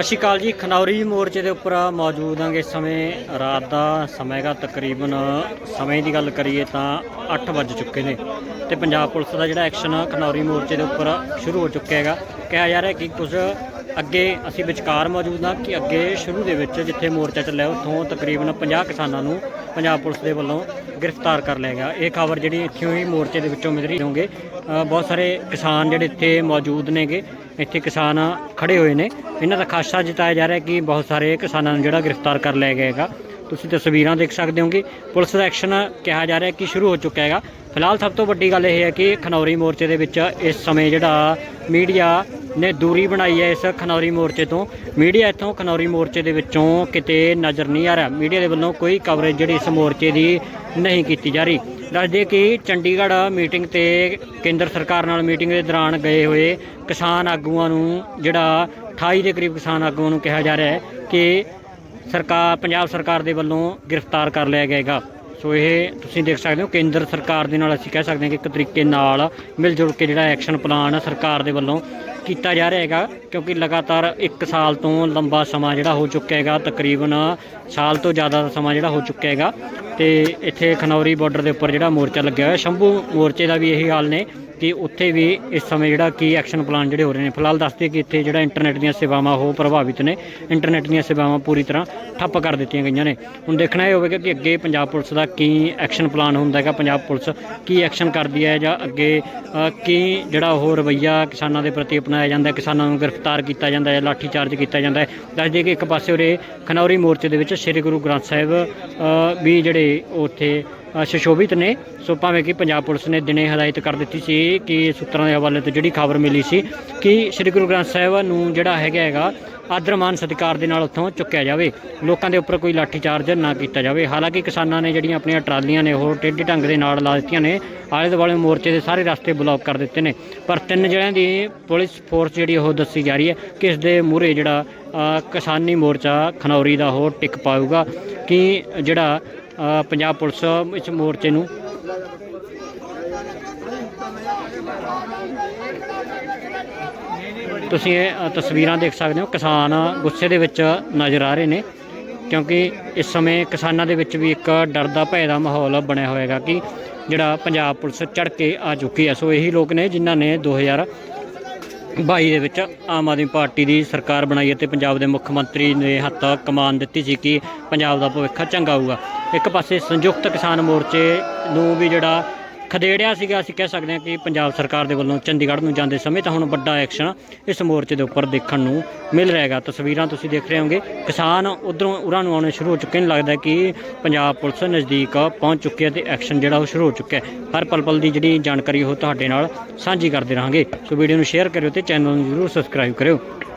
ਸਤਿ ਸ਼੍ਰੀ ਅਕਾਲ ਜੀ। ਖਨੌਰੀ ਮੋਰਚੇ ਦੇ ਉੱਪਰ ਮੌਜੂਦ ਹਾਂਗੇ ਇਸ ਸਮੇਂ, ਰਾਤ ਦਾ ਸਮਾਂ ਹੈਗਾ ਤਕਰੀਬਨ, ਸਮੇਂ ਦੀ ਗੱਲ ਕਰੀਏ ਤਾਂ 8 ਵੱਜ ਚੁੱਕੇ ਨੇ ਤੇ ਪੰਜਾਬ ਪੁਲਿਸ ਦਾ ਜਿਹੜਾ ਐਕਸ਼ਨ ਖਨੌਰੀ ਮੋਰਚੇ ਦੇ ਉੱਪਰ ਸ਼ੁਰੂ ਹੋ ਚੁੱਕਿਆ ਹੈਗਾ। ਕਿਹਾ ਜਾ ਰਿਹਾ ਕਿ ਕੁਝ ਅੱਗੇ ਅਸੀਂ ਵਿਚਕਾਰ ਮੌਜੂਦ ਹਾਂ ਕਿ ਅੱਗੇ ਸ਼ੁਰੂ ਦੇ ਵਿੱਚ ਜਿੱਥੇ ਮੋਰਚਾ ਚੱਲਿਆ, ਉੱਥੋਂ ਤਕਰੀਬਨ 50 ਕਿਸਾਨਾਂ ਨੂੰ ਪੰਜਾਬ ਪੁਲਿਸ ਦੇ ਵੱਲੋਂ ਗ੍ਰਿਫਤਾਰ ਕਰ ਲਿਆ ਗਿਆ। ਇਹ ਖਬਰ ਜਿਹੜੀ ਇੱਥੋਂ ਹੀ ਮੋਰਚੇ ਦੇ ਵਿੱਚੋਂ ਮਿਲ ਰਹੀ ਹੋਗੇ ਬਹੁਤ ਸਾਰੇ ਕਿਸਾਨ ਜਿਹੜੇ ਇੱਥੇ ਮੌਜੂਦ ਨੇਗੇ, ਇੱਥੇ ਕਿਸਾਨ ਖੜੇ ਹੋਏ ਨੇ। ਇਹਨਾਂ ਦਾ ਖਾਸਾ ਜਤਾਇਆ ਜਾ ਰਿਹਾ ਕਿ ਬਹੁਤ ਸਾਰੇ ਕਿਸਾਨਾਂ ਨੂੰ ਜਿਹੜਾ ਗ੍ਰਿਫਤਾਰ ਕਰ ਲਿਆ ਗਿਆ ਹੈਗਾ। ਤੁਸੀਂ ਤਸਵੀਰਾਂ ਦੇਖ ਸਕਦੇ ਹੋਗੇ। ਪੁਲਿਸ ਦਾ ਐਕਸ਼ਨ ਕਿਹਾ ਜਾ ਰਿਹਾ ਕਿ ਸ਼ੁਰੂ ਹੋ ਚੁੱਕਾ ਹੈਗਾ। ਫਿਲਹਾਲ ਸਭ ਤੋਂ ਵੱਡੀ ਗੱਲ ਇਹ ਹੈ ਕਿ ਖਨੌਰੀ ਮੋਰਚੇ ਦੇ ਵਿੱਚ ਇਸ ਸਮੇਂ ਜਿਹੜਾ ਮੀਡੀਆ ਨੇ ਦੂਰੀ ਬਣਾਈ ਹੈ ਇਸ ਖਨੌਰੀ ਮੋਰਚੇ ਤੋਂ। ਮੀਡੀਆ ਇੱਥੋਂ ਖਨੌਰੀ ਮੋਰਚੇ ਦੇ ਵਿੱਚੋਂ ਕਿਤੇ ਨਜ਼ਰ ਨਹੀਂ ਆ ਰਿਹਾ। ਮੀਡੀਆ ਦੇ ਵੱਲੋਂ ਕੋਈ ਕਵਰੇਜ ਜਿਹੜੀ ਇਸ ਮੋਰਚੇ ਦੀ ਨਹੀਂ ਕੀਤੀ ਜਾ ਰਹੀ। ਦੱਸਦੇ ਕਿ ਚੰਡੀਗੜ੍ਹ ਮੀਟਿੰਗ ਤੇ ਕੇਂਦਰ ਸਰਕਾਰ ਨਾਲ ਮੀਟਿੰਗ ਦੇ ਦੌਰਾਨ ਗਏ ਹੋਏ ਕਿਸਾਨ ਆਗੂਆਂ ਨੂੰ ਜਿਹੜਾ 28 ਦੇ ਕਰੀਬ ਕਿਸਾਨ ਆਗੂਆਂ ਨੂੰ ਕਿਹਾ ਜਾ ਰਿਹਾ ਹੈ ਕਿ ਸਰਕਾਰ ਪੰਜਾਬ ਸਰਕਾਰ ਦੇ ਵੱਲੋਂ ਗ੍ਰਿਫਤਾਰ ਕਰ ਲਿਆ ਜਾਏਗਾ ਸੋ ਇਹ ਤੁਸੀਂ ਦੇਖ ਸਕਦੇ ਹੋ ਕੇਂਦਰ ਸਰਕਾਰ ਦੇ ਨਾਲ ਅਸੀਂ ਕਹਿ ਸਕਦੇ ਹਾਂ ਕਿ ਇੱਕ ਤਰੀਕੇ ਨਾਲ ਮਿਲ ਜੁਲ ਕੇ ਜਿਹੜਾ ਐਕਸ਼ਨ ਪਲਾਨ ਸਰਕਾਰ ਦੇ ਵੱਲੋਂ ਕੀਤਾ ਜਾ ਰਿਹਾ ਹੈਗਾ, ਕਿਉਂਕਿ ਲਗਾਤਾਰ 1 ਸਾਲ ਤੋਂ ਲੰਬਾ ਸਮਾਂ ਜਿਹੜਾ ਹੋ ਚੁੱਕਿਆ ਹੈਗਾ, ਤਕਰੀਬਨ ਸਾਲ ਤੋਂ ਜ਼ਿਆਦਾ ਦਾ ਸਮਾਂ ਜਿਹੜਾ ਹੋ ਚੁੱਕਿਆ ਹੈਗਾ। ਤੇ ਇੱਥੇ ਖਨੌਰੀ ਬਾਰਡਰ ਦੇ ਉੱਪਰ ਜਿਹੜਾ ਮੋਰਚਾ ਲੱਗਿਆ ਹੋਇਆ, ਸ਼ੰਭੂ ਮੋਰਚੇ ਦਾ ਵੀ ਇਹੀ ਹਾਲ ਨੇ ਕਿ ਉੱਥੇ ਵੀ ਇਸ ਸਮੇਂ ਜਿਹੜਾ ਕੀ ਐਕਸ਼ਨ ਪਲਾਨ ਜਿਹੜੇ ਹੋ ਰਹੇ ਨੇ। ਫਿਲਹਾਲ ਦੱਸਦੇ ਕਿ ਇੱਥੇ ਜਿਹੜਾ ਇੰਟਰਨੈਟ ਦੀਆਂ ਸੇਵਾਵਾਂ, ਉਹ ਪ੍ਰਭਾਵਿਤ ਨੇ। ਇੰਟਰਨੈਟ ਦੀਆਂ ਸੇਵਾਵਾਂ ਪੂਰੀ ਤਰ੍ਹਾਂ ਠੱਪ ਕਰ ਦਿੱਤੀਆਂ ਗਈਆਂ ਨੇ। ਹੁਣ ਦੇਖਣਾ ਇਹ ਹੋਵੇਗਾ ਕਿ ਅੱਗੇ ਪੰਜਾਬ ਪੁਲਿਸ ਦਾ ਕੀ ਐਕਸ਼ਨ ਪਲਾਨ ਹੁੰਦਾ ਹੈਗਾ, ਪੰਜਾਬ ਪੁਲਿਸ ਕੀ ਐਕਸ਼ਨ ਕਰਦੀ ਹੈ ਜਾਂ ਅੱਗੇ ਕੀ ਜਿਹੜਾ ਉਹ ਰਵੱਈਆ ਕਿਸਾਨਾਂ ਦੇ ਪ੍ਰਤੀ ਅਪਣਾਇਆ ਜਾਂਦਾ ਕਿਸਾਨਾਂ ਨੂੰ ਗ੍ਰਿਫਤਾਰ ਕੀਤਾ ਜਾਂਦਾ ਹੈ ਲਾਠੀ ਚਾਰਜ ਕੀਤਾ ਜਾਂਦਾ ਹੈ। ਦੱਸਦੇ ਕਿ ਇੱਕ ਪਾਸੇ ਉਰੇ ਖਨੌਰੀ ਮੋਰਚੇ ਦੇ ਵਿੱਚ ਸ੍ਰੀ ਗੁਰੂ ਗ੍ਰੰਥ ਸਾਹਿਬ ਵੀ ਜਿਹੜੇ ਉੱਥੇ ਅ, ਸੁਸ਼ੋਭਿਤ ਨੇ। ਸੋ ਭਾਵੇਂ ਕਿ ਪੰਜਾਬ ਪੁਲਿਸ ਨੇ ਦਿਨੇ ਹਦਾਇਤ ਕਰ ਦਿੱਤੀ ਸੀ ਕਿ ਸੂਤਰਾਂ ਦੇ ਹਵਾਲੇ ਤੋਂ ਜਿਹੜੀ ਖਬਰ ਮਿਲੀ ਸੀ ਕਿ ਸ੍ਰੀ ਗੁਰੂ ਗ੍ਰੰਥ ਸਾਹਿਬ ਨੂੰ ਜਿਹੜਾ ਹੈਗਾ ਹੈਗਾ ਆਦਰ ਮਾਨ ਸਤਿਕਾਰ ਦੇ ਨਾਲ ਉੱਥੋਂ ਚੁੱਕਿਆ ਜਾਵੇ। ਲੋਕਾਂ ਦੇ ਉੱਪਰ ਕੋਈ ਲਾਠੀ ਚਾਰਜ ਨਾ ਕੀਤਾ ਜਾਵੇ। ਹਾਲਾਂਕਿ ਕਿਸਾਨਾਂ ਨੇ ਜਿਹੜੀਆਂ ਆਪਣੀਆਂ ਟਰਾਲੀਆਂ ਨੇ ਉਹ ਟੇਢੇ ਢੰਗ ਦੇ ਨਾਲ ਲਾ ਦਿੱਤੀਆਂ ਨੇ ਆਲੇ ਦੁਆਲੇ ਮੋਰਚੇ ਦੇ ਸਾਰੇ ਰਸਤੇ ਬਲੌਕ ਕਰ ਦਿੱਤੇ ਨੇ। ਪਰ ਤਿੰਨ ਜਣਿਆਂ ਦੀ ਪੁਲਿਸ ਫੋਰਸ ਜਿਹੜੀ ਉਹ ਦੱਸੀ ਜਾ ਰਹੀ ਹੈ ਕਿ ਇਸ ਦੇ ਮੂਹਰੇ ਜਿਹੜਾ ਕਿਸਾਨੀ ਮੋਰਚਾ ਖਨੌਰੀ ਦਾ ਉਹ ਟਿਕ ਪਾਊਗਾ ਕਿ ਜਿਹੜਾ ਪੰਜਾਬ ਪੁਲਿਸ ਇਸ ਮੋਰਚੇ ਨੂੰ। ਤੁਸੀਂ ਇਹ ਤਸਵੀਰਾਂ ਦੇਖ ਸਕਦੇ ਹੋ, ਕਿਸਾਨ ਗੁੱਸੇ ਦੇ ਵਿੱਚ ਨਜ਼ਰ ਆ ਰਹੇ ਨੇ, ਕਿਉਂਕਿ ਇਸ ਸਮੇਂ ਕਿਸਾਨਾਂ ਦੇ ਵਿੱਚ ਵੀ ਇੱਕ ਡਰ ਦਾ ਭੈ ਦਾ ਮਾਹੌਲ ਬਣਿਆ ਹੋਏਗਾ ਕਿ ਜਿਹੜਾ ਪੰਜਾਬ ਪੁਲਿਸ ਚੜ ਕੇ ਆ ਚੁੱਕੀ ਹੈ। ਸੋ ਇਹੀ ਲੋਕ ਨੇ ਜਿਨ੍ਹਾਂ ਨੇ 2000 ਬਾਈ ਦੇ ਵਿੱਚ ਆਮ ਆਦਮੀ ਪਾਰਟੀ ਦੀ ਸਰਕਾਰ ਬਣਾਈ ਅਤੇ ਪੰਜਾਬ ਦੇ ਮੁੱਖ ਮੰਤਰੀ ਨੇ ਹੱਥ ਕਮਾਨ ਦਿੱਤੀ ਸੀ ਕਿ ਪੰਜਾਬ ਦਾ ਭਵਿੱਖ ਚੰਗਾ ਹੋਊਗਾ। ਇੱਕ ਪਾਸੇ ਸੰਯੁਕਤ ਕਿਸਾਨ ਮੋਰਚੇ ਨੂੰ ਵੀ ਜਿਹੜਾ ਖਦੇੜਿਆ ਸੀਗਾ, ਅਸੀਂ ਕਹਿ ਸਕਦੇ ਹਾਂ ਕਿ ਪੰਜਾਬ ਸਰਕਾਰ ਦੇ ਵੱਲੋਂ ਚੰਡੀਗੜ੍ਹ ਨੂੰ ਜਾਂਦੇ ਸਮੇਂ ਤਾਂ ਹੁਣ ਵੱਡਾ ਐਕਸ਼ਨ ਇਸ ਮੋਰਚੇ ਦੇ ਉੱਪਰ ਦੇਖਣ ਨੂੰ ਮਿਲ ਰਿਹਾ ਹੈਗਾ। ਤਸਵੀਰਾਂ ਤੁਸੀਂ ਦੇਖ ਰਹੇ ਹੋਗੇ ਕਿਸਾਨ ਉਧਰੋਂ ਉਰਾਂ ਨੂੰ ਆਉਣੇ ਸ਼ੁਰੂ ਹੋ ਚੁੱਕੇ ਨੇ, ਲੱਗਦਾ ਕਿ ਪੰਜਾਬ ਪੁਲਿਸ ਨਜ਼ਦੀਕ ਪਹੁੰਚ ਚੁੱਕੀ ਹੈ ਤੇ ਐਕਸ਼ਨ ਜਿਹੜਾ ਉਹ ਸ਼ੁਰੂ ਹੋ ਚੁੱਕਿਆ ਹੈ। ਹਰ ਪਲ ਪਲ ਦੀ ਜਿਹੜੀ ਜਾਣਕਾਰੀ ਉਹ ਤੁਹਾਡੇ ਨਾਲ ਸਾਂਝੀ ਕਰਦੇ ਰਹਾਂਗੇ। ਸੋ ਵੀਡੀਓ ਨੂੰ ਸ਼ੇਅਰ ਕਰਿਓ ਤੇ ਚੈਨਲ ਨੂੰ ਜਰੂਰ ਸਬਸਕ੍ਰਾਈਬ ਕਰਿਓ।